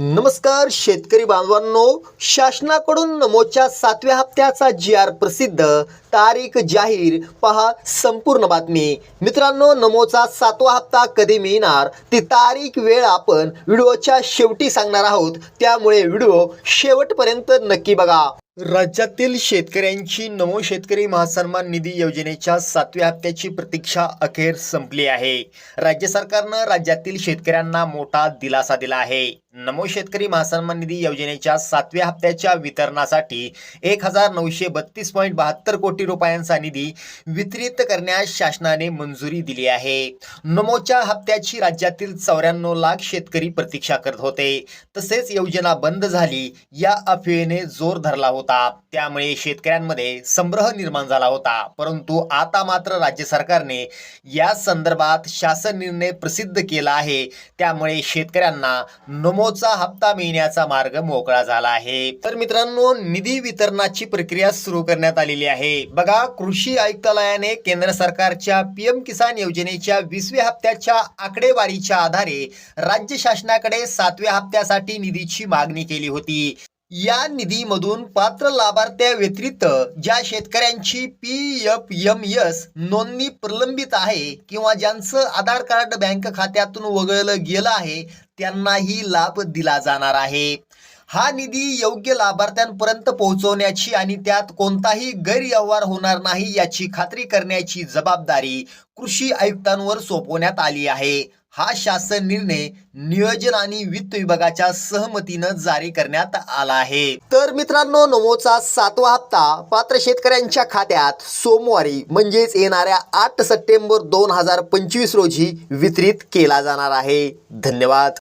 नमस्कार शेतकरी बांधवांनो. शासनाकडून नमोच्या सातव्या हप्त्याचा जी आर प्रसिद्ध तारीख जाहीर. पहा संपूर्ण बातमी. मित्रांनो नमोचा सातवा हप्ता कधी मिळणार? ती तारीख वेळ आपण व्हिडिओच्या शेवटी सांगणार आहोत. त्यामुळे व्हिडिओ शेवटपर्यंत नक्की बघा. राज्यातील शेतकऱ्यांची नमो शेतकरी महासन्मान निधी योजनेच्या सातव्या हप्त्याची प्रतीक्षा अखेर संपली आहे. राज्य सरकारनं राज्यातील शेतकऱ्यांना मोठा दिलासा दिला आहे. नमो शेतकरी महासन्मान निधी योजनेच्या सातव्या हप्त्याच्या वितरणासाठी एक हजार नऊशे बत्तीस पॉईंट बहात्तर कोटी रुपयांचा निधी वितरित करण्यास शासनाने मंजुरी दिली आहे. नमोच्या हप्त्याची राज्यातील चौऱ्याण्णव लाख शेतकरी प्रतीक्षा करत होते. तसेच योजना बंद झाली या अफवेने जोर धरला होता. त्यामुळे शेतकऱ्यांमध्ये संभ्रह निर्माण झाला होता. परंतु आता मात्र राज्य सरकारने या संदर्भात शासन निर्णय प्रसिद्ध केला आहे. त्यामुळे शेतकऱ्यांना नमो नमोचा हप्ता मिळण्याचा मार्ग मोकळा झाला आहे. तर मित्रांनो निधी वितरणाची प्रक्रिया सुरू करण्यात आलेली आहे. बघा कृषी आयुक्तालयाने केंद्र सरकारच्या पीएम किसान योजनेच्या वीसव्या हप्त्याच्या आकडेवारीच्या आधारे राज्य शासनाकडे सातव्या हप्त्यासाठी निधीची मागणी केली होती. या निधीमधून पात्र लाभार्थ्या व्यतिरिक्त ज्या शेतकऱ्यांची पी एफ एम एस नोंदणी प्रलंबित आहे किंवा ज्यांचं आधार कार्ड बँक खात्यातून वगळलं गेलं आहे त्यांनाही लाभ दिला जाणार आहे. हा निधी योग्य लाभार्थ्यांपर्यंत पोहोचवण्याची आणि त्यात कोणताही गैरव्यवहार होणार नाही याची खात्री करण्याची जबाबदारी कृषी आयुक्तांवर सोपवण्यात आली आहे. हा शासन निर्णय नियोजन आणि वित्त विभागाच्या सहमतीनं जारी करण्यात आला आहे. तर मित्रांनो नमोचा सातवा हप्ता पात्र शेतकऱ्यांच्या खात्यात सोमवारी म्हणजेच येणाऱ्या आठ सप्टेंबर दोन हजार पंचवीस रोजी वितरित केला जाणार आहे. धन्यवाद.